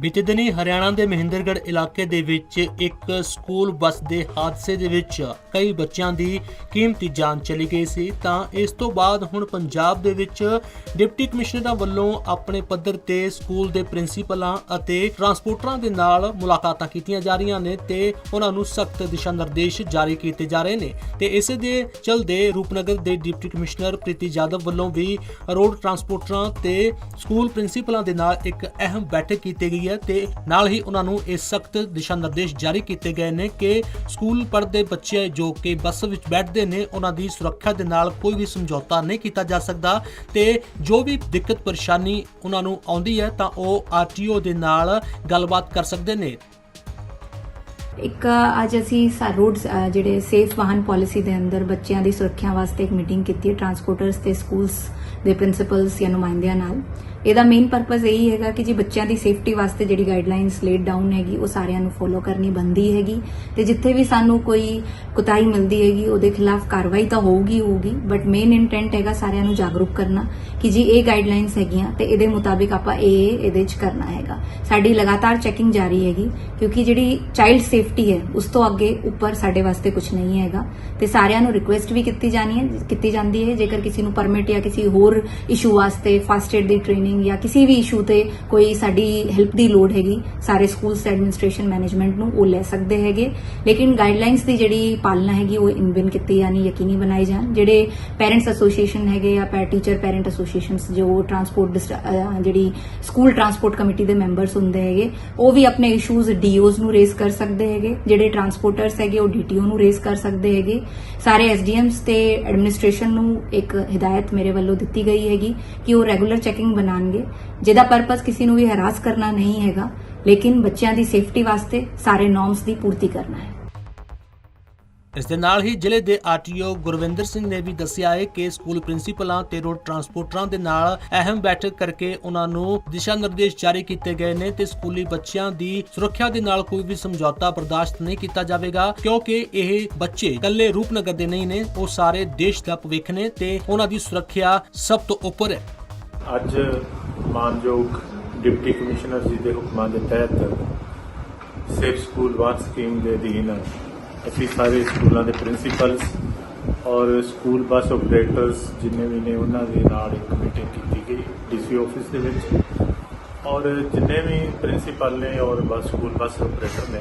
ਬੀਤੇ ਦਿਨੀ ਹਰਿਆਣਾ ਦੇ ਮਹਿੰਦਰਗੜ੍ਹ ਇਲਾਕੇ ਦੇ ਵਿੱਚ ਇੱਕ ਸਕੂਲ ਬੱਸ ਦੇ ਹਾਦਸੇ ਦੇ ਵਿੱਚ ਕਈ ਬੱਚਿਆਂ ਦੀ ਕੀਮਤੀ ਜਾਨ ਚਲੀ ਗਈ ਸੀ। ਤਾਂ ਇਸ ਤੋਂ ਬਾਅਦ ਹੁਣ ਪੰਜਾਬ ਦੇ ਵਿੱਚ ਡਿਪਟੀ ਕਮਿਸ਼ਨਰਾਂ ਵੱਲੋਂ ਆਪਣੇ ਪੱਧਰ ਤੇ ਸਕੂਲ ਦੇ ਪ੍ਰਿੰਸੀਪਲਾਂ ਅਤੇ ਟਰਾਂਸਪੋਰਟਰਾਂ ਦੇ ਨਾਲ ਮੁਲਾਕਾਤਾਂ ਕੀਤੀਆਂ ਜਾ ਰਹੀਆਂ ਨੇ ਤੇ ਉਹਨਾਂ ਨੂੰ ਸਖਤ ਦਿਸ਼ਾ ਨਿਰਦੇਸ਼ ਜਾਰੀ ਕੀਤੇ ਜਾ ਰਹੇ ਨੇ। ਤੇ ਇਸੇ ਦੇ ਚਲਦੇ ਰੂਪਨਗਰ ਦੇ ਡਿਪਟੀ ਕਮਿਸ਼ਨਰ ਪ੍ਰੀਤੀ ਜਾਦਵ ਵੱਲੋਂ ਵੀ ਰੋਡ ਟਰਾਂਸਪੋਰਟਰਾਂ ਤੇ ਸਕੂਲ ਪ੍ਰਿੰਸੀਪਲਾਂ ਦੇ ਨਾਲ ਇੱਕ ਅਹਿਮ ਬੈਠਕ ਕੀਤੀ ਗਈ ਹੈ ਤੇ ਨਾਲ ਹੀ ਉਹਨਾਂ ਨੂੰ ਇਹ ਸਖਤ ਦਿਸ਼ਾ ਨਿਰਦੇਸ਼ ਜਾਰੀ ਕੀਤੇ ਗਏ ਨੇ ਕਿ ਸਕੂਲ ਪੜ੍ਹਦੇ ਬੱਚੇ ਜੋ ਕਿ ਬੱਸ ਵਿੱਚ ਬੈਠਦੇ ਨੇ, ਉਹਨਾਂ ਦੀ ਸੁਰੱਖਿਆ ਦੇ ਨਾਲ ਕੋਈ ਵੀ ਸਮਝੌਤਾ ਨਹੀਂ ਕੀਤਾ ਜਾ ਸਕਦਾ ਤੇ ਜੋ ਵੀ ਦਿੱਕਤ ਪਰੇਸ਼ਾਨੀ ਉਹਨਾਂ ਨੂੰ ਆਉਂਦੀ ਹੈ ਤਾਂ ਉਹ ਆਰਟੀਓ ਦੇ ਨਾਲ ਗੱਲਬਾਤ ਕਰ ਸਕਦੇ ਨੇ। ਇੱਕ, ਅੱਜ ਅਸੀਂ ਸਾ- ਰੋਡਸ ਜਿਹੜੇ ਸੇਫ ਵਾਹਨ ਪਾਲਿਸੀ ਦੇ ਅੰਦਰ ਬੱਚਿਆਂ ਦੀ ਸੁਰੱਖਿਆ ਵਾਸਤੇ ਇੱਕ ਮੀਟਿੰਗ ਕੀਤੀ ਹੈ ਟਰਾਂਸਪੋਰਟਰਸ ਤੇ ਸਕੂਲਸ ਦੇ ਪ੍ਰਿੰਸੀਪਲਸ ਜਾਂ ਨੁਮਾਇੰਦਿਆਂ ਨਾਲ। ਇਹਦਾ ਮੇਨ ਪਰਪਸ ਇਹੀ ਹੈਗਾ ਕਿ ਜੀ ਬੱਚਿਆਂ ਦੀ ਸੇਫਟੀ ਵਾਸਤੇ ਜਿਹੜੀ ਗਾਈਡਲਾਈਨਸ ਲੇਡ ਡਾਊਨ ਹੈਗੀ, ਉਹ ਸਾਰਿਆਂ ਨੂੰ ਫੋਲੋ ਕਰਨੀ ਬੰਦੀ ਹੈਗੀ। ਤੇ ਜਿੱਥੇ ਵੀ ਸਾਨੂੰ ਕੋਈ ਕੁਤਾਹੀ ਮਿਲਦੀ ਹੈਗੀ, ਉਹਦੇ ਖਿਲਾਫ ਕਾਰਵਾਈ ਤਾਂ ਹੋਊਗੀ ਹੋਊਗੀ ਬਟ ਮੇਨ ਇੰਟੈਂਟ ਹੈਗਾ ਸਾਰਿਆਂ ਨੂੰ ਜਾਗਰੂਕ ਕਰਨਾ ਕਿ ਜੀ ਇਹ ਗਾਈਡਲਾਈਨਸ ਹੈਗੀਆਂ ਤੇ ਇਹਦੇ ਮੁਤਾਬਿਕ ਆਪਾਂ ਇਹ ਇਹ ਇਹਦੇ ਚ ਕਰਨਾ ਹੈਗਾ। ਸਾਡੀ ਲਗਾਤਾਰ ਚੈਕਿੰਗ ਜਾਰੀ ਹੈਗੀ, ਕਿਉਂਕਿ ਜਿਹੜੀ ਚਾਈਲਡ ਸੇਫਟੀ ਹੈ। ਉਸ ਤੋਂ ਅੱਗੇ ਉੱਪਰ ਸਾਡੇ ਵਾਸਤੇ ਕੁਝ ਨਹੀਂ ਹੈਗਾ। ਤੇ ਸਾਰਿਆਂ ਨੂੰ ਰਿਕੁਐਸਟ ਵੀ ਕੀਤੀ ਜਾਣੀ ਹੈ, ਕੀਤੀ ਜਾਂਦੀ ਹੈ। ਜੇਕਰ ਕਿਸੇ ਨੂੰ ਪਰਮਿਟ ਜਾਂ ਕਿਸੇ ਹੋਰ ਇਸ਼ੂ ਵਾਸਤੇ ਫਸਟ ਏਡ ਦੀ ਟ੍ਰੇਨਿੰਗ ਜਾਂ ਕਿਸੇ ਵੀ ਇਸ਼ੂ ਤੇ ਕੋਈ ਸਾਡੀ ਹੈਲਪ ਦੀ ਲੋੜ ਹੈਗੀ, ਸਾਰੇ ਸਕੂਲਸ ਐਡਮਿਨਿਸਟ੍ਰੇਸ਼ਨ ਮੈਨੇਜਮੈਂਟ ਨੂੰ ਉਹ ਲੈ ਸਕਦੇ ਹੈਗੇ। ਲੇਕਿਨ ਗਾਈਡਲਾਈਨਸ ਦੀ ਜਿਹੜੀ ਪਾਲਣਾ ਹੈਗੀ, ਉਹ ਇਨਵਿਨ ਕੀਤੀ ਜਾਣੀ, ਯਕੀਨੀ ਬਣਾਈ ਜਾਣ। ਜਿਹੜੇ ਪੈਰੈਂਟਸ ਐਸੋਸੀਏਸ਼ਨ ਹੈਗੇ ਜਾਂ ਪੈ ਟੀਚਰ ਪੈਰੈਂਟ ਐਸੋਸੀਏਸ਼ਨਸ ਜੋ ਟਰਾਂਸਪੋਰਟ ਜਿਹੜੀ ਸਕੂਲ ਟਰਾਂਸਪੋਰਟ ਕਮੇਟੀ ਦੇ ਮੈਂਬਰਸ ਹੁੰਦੇ ਹੈਗੇ, ਉਹ ਵੀ ਆਪਣੇ ਇਸ਼ੂਜ਼ ਡੀਓਜ਼ ਨੂੰ ਰੇਜ਼ ਕਰ ਸਕਦੇ ਹੈਗੇ, ਜਿਹੜੇ ਟਰਾਂਸਪੋਰਟਰਸ ਹੈਗੇ, ਉਹ ਡੀਟੀਓ ਨੂੰ ਰੇਸ ਕਰ ਸਕਦੇ ਹੈਗੇ। ਸਾਰੇ ਐਸਡੀਐਮਸ ਤੇ ਐਡਮਿਨਿਸਟ੍ਰੇਸ਼ਨ ਨੂੰ ਇੱਕ ਹਦਾਇਤ ਮੇਰੇ ਵੱਲੋਂ ਦਿੱਤੀ ਗਈ ਹੈਗੀ ਕਿ ਉਹ ਰੈਗੂਲਰ ਚੈਕਿੰਗ ਬਣਾਣਗੇ ਜਿਹਦਾ ਪਰਪਸ ਕਿਸੇ ਨੂੰ ਵੀ ਹਰਾਸ ਕਰਨਾ ਨਹੀਂ ਹੈਗਾ, ਲੇਕਿਨ ਬੱਚਿਆਂ ਦੀ ਸੇਫਟੀ ਵਾਸਤੇ ਸਾਰੇ ਨੋਰਮਸ ਦੀ ਪੂਰਤੀ ਕਰਨਾ ਹੈ। ਇਸ ਦੇ ਨਾਲ ਹੀ ਜ਼ਿਲ੍ਹੇ ਦੇ ਆਰਟੀਓ ਗੁਰਵਿੰਦਰ ਸਿੰਘ ਨੇ ਵੀ ਦੱਸਿਆ ਹੈ ਕਿ ਸਕੂਲ ਪ੍ਰਿੰਸੀਪਲਾਂ ਤੇ ਰੋਡ ਟਰਾਂਸਪੋਰਟਰਾਂ ਦੇ ਨਾਲ ਅਹਿਮ ਬੈਠਕ ਕਰਕੇ ਉਹਨਾਂ ਨੂੰ ਦਿਸ਼ਾ ਨਿਰਦੇਸ਼ ਜਾਰੀ ਕੀਤੇ ਗਏ ਨੇ ਤੇ ਸਕੂਲੀ ਬੱਚਿਆਂ ਦੀ ਸੁਰੱਖਿਆ ਦੇ ਨਾਲ ਕੋਈ ਵੀ ਸਮਝੌਤਾ ਬਰਦਾਸ਼ਤ ਨਹੀਂ ਕੀਤਾ ਜਾਵੇਗਾ, ਕਿਉਂਕਿ ਇਹ ਬੱਚੇ ਇਕੱਲੇ ਰੂਪਨਗਰ ਦੇ ਨਹੀਂ ਨੇ, ਉਹ ਸਾਰੇ ਦੇਸ਼ ਦਾ ਭਵਿੱਖ ਨੇ ਤੇ ਉਹਨਾਂ ਦੀ ਸੁਰੱਖਿਆ ਸਭ ਤੋਂ ਉੱਪਰ ਹੈ। ਅੱਜ ਮਾਨਯੋਗ ਡਿਪਟੀ ਕਮਿਸ਼ਨਰ ਜੀ ਦੇ ਹੁਕਮਾਂ ਦੇ ਤਹਿਤ ਸੇਫ ਸਕੂਲ ਵਾਰ ਸਕੀਮ ਦੇ ਅਧੀਨ ਅਸੀਂ ਸਾਰੇ ਸਕੂਲਾਂ ਦੇ ਪ੍ਰਿੰਸੀਪਲਸ ਔਰ ਸਕੂਲ ਬੱਸ ਆਪਰੇਟਰਸ ਜਿੰਨੇ ਵੀ ਨੇ ਉਹਨਾਂ ਦੇ ਨਾਲ ਇੱਕ ਮੀਟਿੰਗ ਕੀਤੀ ਗਈ ਡੀਸੀ ਆਫਿਸ ਦੇ ਵਿੱਚ। ਔਰ ਜਿੰਨੇ ਵੀ ਪ੍ਰਿੰਸੀਪਲ ਨੇ ਔਰ ਬੱਸ, ਸਕੂਲ ਬੱਸ ਆਪਰੇਟਰ ਨੇ,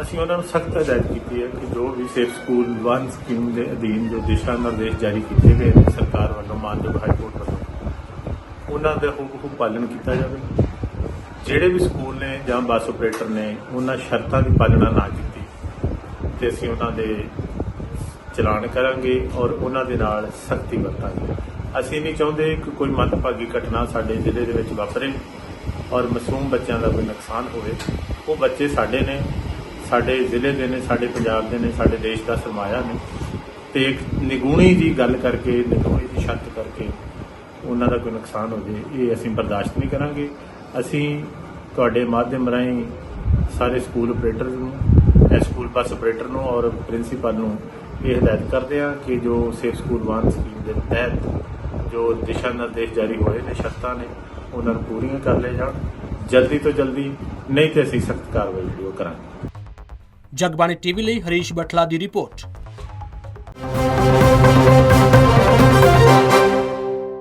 ਅਸੀਂ ਉਹਨਾਂ ਨੂੰ ਸਖਤ ਹਦਾਇਤ ਕੀਤੀ ਹੈ ਕਿ ਜੋ ਵੀ ਸੇਫ ਸਕੂਲ ਵਨ ਸਕੀਮ ਦੇ ਅਧੀਨ ਜੋ ਦਿਸ਼ਾ ਨਿਰਦੇਸ਼ ਜਾਰੀ ਕੀਤੇ ਗਏ ਨੇ ਸਰਕਾਰ ਵੱਲੋਂ, ਮਾਨਯੋਗ ਹਾਈ ਕੋਰਟ ਵੱਲੋਂ, ਉਹਨਾਂ ਦਾ ਹੁਕਮ ਪਾਲਣ ਕੀਤਾ ਜਾਵੇ। ਜਿਹੜੇ ਵੀ ਸਕੂਲ ਨੇ ਜਾਂ ਬੱਸ ਆਪਰੇਟਰ ਨੇ, ਉਹਨਾਂ ਸ਼ਰਤਾਂ ਦੀ ਪਾਲਣਾ ਨਾ ਕੀਤੀ ਤੇ ਅਸੀਂ ਉਹਨਾਂ ਦੇ ਚਲਾਨ ਕਰਾਂਗੇ ਔਰ ਉਹਨਾਂ ਦੇ ਨਾਲ ਸਖਤੀ ਵਰਤਾਂਗੇ। ਅਸੀਂ ਨਹੀਂ ਚਾਹੁੰਦੇ ਕਿ ਕੋਈ ਮੰਦਭਾਗੀ ਘਟਨਾ ਸਾਡੇ ਜ਼ਿਲ੍ਹੇ ਦੇ ਵਿੱਚ ਵਾਪਰੇ ਔਰ ਮਾਸੂਮ ਬੱਚਿਆਂ ਦਾ ਕੋਈ ਨੁਕਸਾਨ ਹੋਵੇ। ਉਹ ਬੱਚੇ ਸਾਡੇ ਨੇ, ਸਾਡੇ ਜ਼ਿਲ੍ਹੇ ਦੇ ਨੇ, ਸਾਡੇ ਪੰਜਾਬ ਦੇ ਨੇ, ਸਾਡੇ ਦੇਸ਼ ਦਾ ਸਰਮਾਇਆ ਨੇ ਤੇ ਇੱਕ ਨਿਗੂਣੀ ਜੀ ਗੱਲ ਕਰਕੇ, ਨਿਗੂਣੀ ਦੀ ਸ਼ਰਤ ਕਰਕੇ ਉਹਨਾਂ ਦਾ ਕੋਈ ਨੁਕਸਾਨ ਹੋ ਜੇ ਇਹ ਅਸੀਂ ਬਰਦਾਸ਼ਤ ਨਹੀਂ ਕਰਾਂਗੇ। ਅਸੀਂ ਤੁਹਾਡੇ ਮਾਧਿਅਮ ਰਾਹੀਂ ਸਾਰੇ ਸਕੂਲ ਆਪਰੇਟਰ ਨੂੰ ਇਹ ਸਕੂਲ ਬੱਸ ਆਪਰੇਟਰ ਨੂੰ ਔਰ ਪ੍ਰਿੰਸੀਪਲ ਨੂੰ ਇਹ ਹਦਾਇਤ ਕਰਦੇ ਹਾਂ ਕਿ ਜੋ ਸੇਫ ਸਕੂਲ ਵਾਨ ਸਕੀਮ ਦੇ ਤਹਿਤ ਜੋ ਦਿਸ਼ਾ ਨਿਰਦੇਸ਼ ਜਾਰੀ ਹੋਏ ਨੇ, ਸ਼ਰਤਾਂ ਨੇ, ਉਹਨਾਂ ਨੂੰ ਪੂਰੀਆਂ ਕਰ ਲਏ ਜਾਣ। ਜਲਦੀ ਤੋਂ ਜਲਦੀ ਨਹੀਂ ਤੇ ਅਸੀਂ ਸਖਤ ਕਾਰਵਾਈ ਜਿਹੜੀ ਉਹ ਕਰਾਂਗੇ। ਜਗਬਾਣੀ ਟੀਵੀ ਲਈ ਹਰੀਸ਼ ਬਟਲਾ ਦੀ ਰਿਪੋਰਟ।